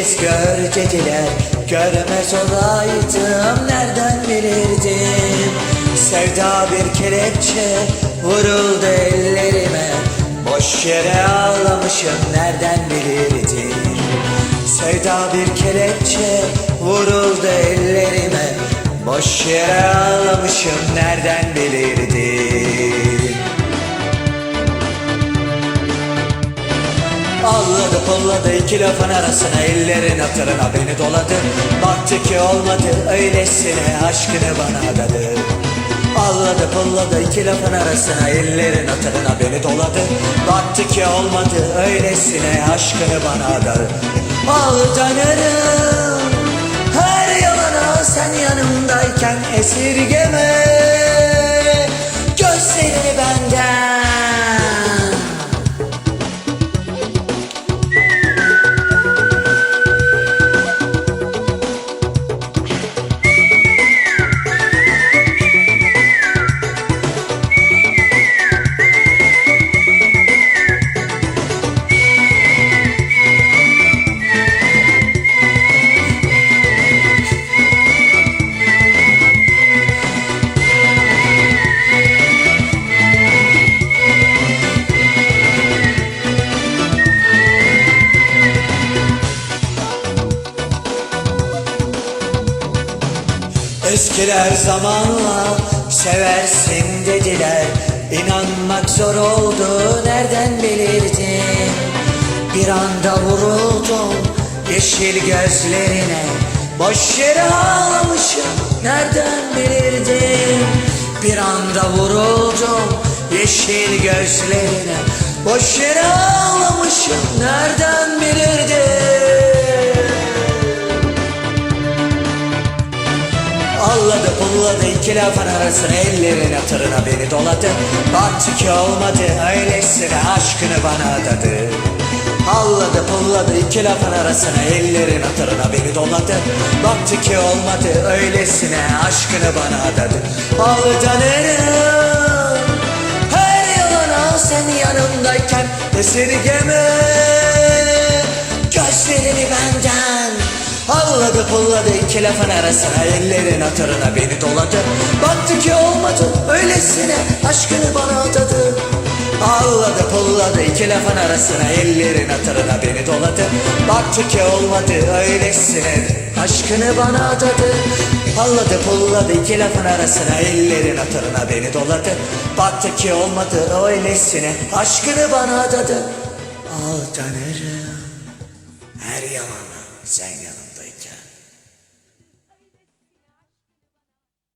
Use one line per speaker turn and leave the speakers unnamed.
Deniz gör dediler Görmez olaydım. Nereden bilirdim Sevda bir kelepçe vuruldu ellerime. Boş yere ağlamışım. Nereden bilirdim Sevda bir kelepçe vuruldu ellerime. Boş yere ağlamışım. Nereden bilirdim Alladı pulladı iki lafın arasına ellerin hatırına beni doladı. Baktı ki olmadı öylesine aşkını bana adadı. Alladı pulladı iki lafın arasına ellerin hatırına beni doladı. Baktı ki olmadı öylesine aşkını bana adadı. Aldanırım her yalana sen yanımdayken esirgeme Eskiler zamanla seversin dediler. İnanmak zor oldu nereden bilirdin? Bir anda vuruldum yeşil gözlerine. Boş yere ağlamışım nereden bilirdin? Bir anda vuruldum yeşil gözlerine. Boş yere ağlamışım nereden bilirdin Alladı pulladı iki lafın arasına ellerin hatırına beni doladı. Baktı ki olmadı öylesine aşkını bana adadı. Alladı pulladı iki lafın arasına ellerin hatırına beni doladı. Baktı ki olmadı öylesine aşkını bana adadı. Aldanırım her yalana sen yanımdayken esirgeme. Gözlerini benden Alladı pulladı iki lafın arasına ellerin hatırına beni doladı Baktı ki olmadı öylesine aşkını bana adadı Alladı pulladı iki lafın arasına ellerin hatırına beni doladı. Baktı ki olmadı öylesine aşkını bana adadı Alladı pulladı iki lafın arasına ellerin hatırına beni doladı. Baktı ki olmadı öylesine aşkını bana adadı Aldanırım her yalana sen yanımdayken.